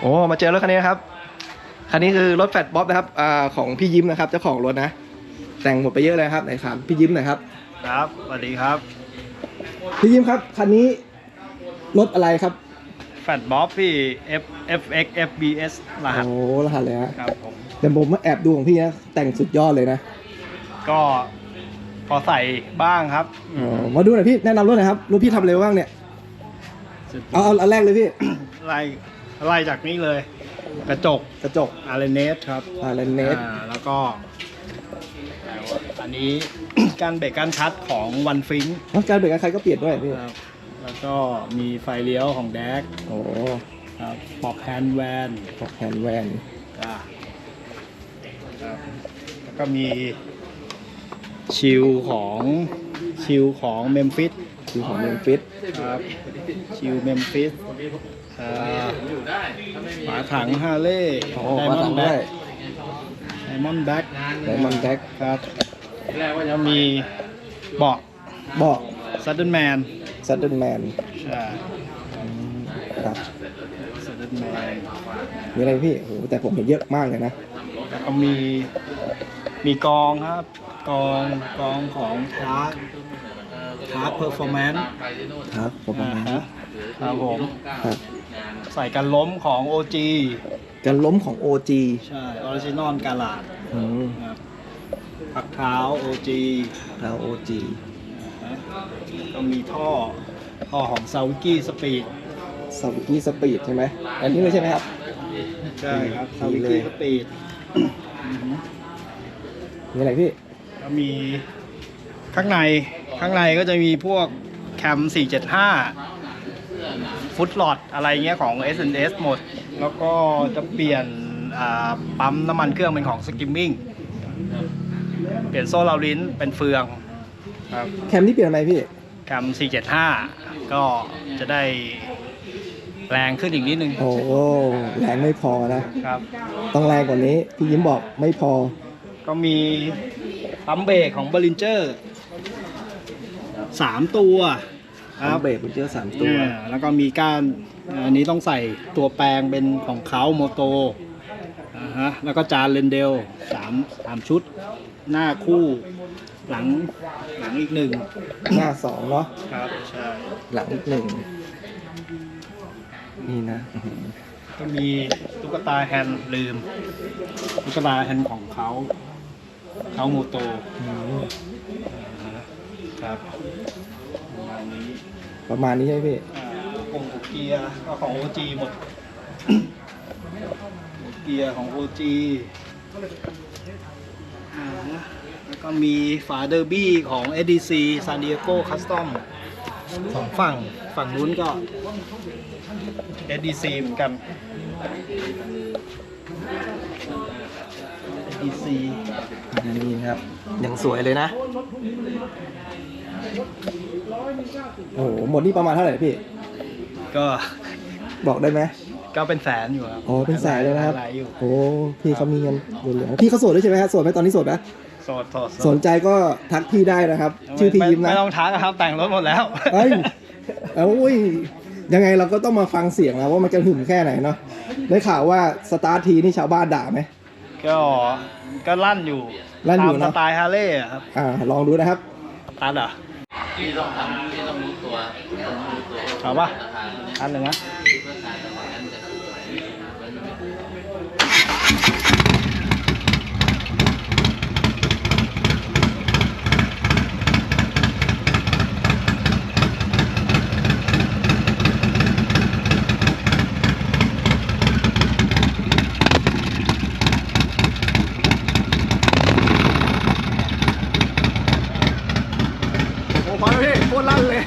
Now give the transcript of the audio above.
โอ้มาเจอรถคันนี้นะครับ คันนี้คือรถแฟตบ๊อบนะครับอ่าของพี่ยิ้มนะครับเจ้าของรถนะ แต่งหมดไปเยอะเลยครับไหนถามพี่ยิ้มหน่อยครับ ครับสวัสดีครับ พี่ยิ้มครับคันนี้รถอะไรครับแฟตบ๊อบพี่ F F X F B S รหัสโอ้รหัสเลยฮะครับผมแต่ผมมาแอบดูของพี่นะแต่งสุดยอดเลยนะก็พอใส่บ้างครับอ๋อมาดูหน่อยพี่แนะนำรถหน่อยครับรถพี่ทำเร็วบ้างเนี่ยสุดเอาเอาอันแรกเลยพี่ ไล่ ไล่จากนี้เลย กระจกกระจกอาร์เรเนสครับอาร์เรนเนสอ่าแล้วก็ อันนี้ การเบรกการชัดของวันฟิงการเบรกใครก็เปลี่ยนด้วยพี่ครับแล้วก็มีไฟเลี้ยวของแดกโอ้ครับปอกแฮนด์แวนปอกแฮนด์แวนอ่าครับแล้วก็มีชิลของชิลของเมมฟิสคือของเมนฟิสครับชิลเมมฟิส อ่าฝาถังฮาร์เลย์โอ้ไดมามอนทำด์แบ็ได้กไดมอนด์แบ็กไดมอนด์แบ็คครับแล้วมีเบาะเบาะซัตเดิลแมนซัตเดิลแมนใช่ครับซัตเดิลแมนมีอะไรพี่โอ้โหแต่ผมเห็นเยอะมากเลยนะแล้วก็มีมีกองครับ กองกองของทาร์ ทาร์เพอร์ฟอร์แมนซ์ครับผมอ่าฮะครับผมครับใส่กันล้มของ OG การล้มของ OG ใช่ออริจินอลกาลาดอืมครับผักเท้า OG แล้ว OG นะก็มีท่อ ท่อของซาวิกี้สปีดสวิกี้สปีดใช่ไหมอันนี้เลยใช่ไหมครับ ใช่ครับดีซาวิเลกี้ยสปีดมีอะไรพี่ก็มีข้างใน ข้างในก็จะมีพวกแคม 475 ฟุตหลอดอะไรเงี้ยของ S&S หมด แล้วก็จะเปลี่ยนอ่าปั๊มน้ำมันเครื่องเป็นของสกิมมิ่งเปลี่ยนโซ่ลาลิ้นเป็นเฟืองครับแคมที่เปลี่ยนทำไมพี่ แคม 475 ก็จะได้แรงขึ้นอีกนิดนึง โอ้โหแรงไม่พอนะครับ ต้องแรงกว่านี้ พี่ยิ้มบอกไม่พอ ก็มีปั๊มเบรกของ b บ r ินเจอร์ สามตัวคต้รัอบงเบรกมันเจอสามตัว อ่าแล้วก็มีก้านอันนี้ต้องใส่ตัวแปลงเป็นของเขาโมโตอ่าฮะแล้วก็จานเรนเดลสามสามชุด หน้าคู่หลังหลังอีกหนึ่งหน้าสองเนาะครับใช่หลังอีกหนึ่งนี่นะอื้อหือก็มีตุ๊กตาแฮนด์ลืมตุ๊กตาแฮนด์ของเขาเขาโมโต อืม ครับประมาณนี้ประมาณนี้ใช่ไหมพี่อ่ากงเกียร์ก็ของ OG หมด เกียร์ของ OG อ่าแล้วก็มีฝาเดอร์บี้ของ ADC San Diego Custom สองฝั่งฝั่งนู้นก็ ADC เหมือนกัน ADC นี่ครับยังสวยเลยนะ โอ้โห หมดนี่ประมาณเท่าไหร่พี่ ก็บอกได้ไหมก็เป็นแสนอยู่ครับอ๋อเป็นแสนเลยนะครับ หลายอยู่โอ้พี่เขามีเงินเหลือๆพี่เขาโสดด้วยใช่ไหมฮะโสดไหมตอนนี้โสดนะโสดโสดโสสดนใจก็ทักพี่ได้นะครับ ชื่อพี่ยิ้มไไม่นะต้องทักอะครับแต่งรถหมดแล้ว เอ้ยเอ้ยยังไงเราก็ต้องมาฟังเสียงนะว่ามันจะหึมแค่ไหนเนาะได้ข่าวว่าสตาร์ททีนี่ชาวบ้านด่าไหม ก็ก็ลั่นอยู่ลั่นอยู่ตามเนสอะไตล์ฮาร์เลย์อะครับอ่าลองดูนะครับ ตัดเหรอพี่ต้องทำพี่ต้องรู้ตัวต้องรู้ตัวเอาปะอันหนึ่งนะ เพื่อถ่ายแล้วงั้นจะมัน โอ้พอแล้วพี่โค ตรลั่นเลย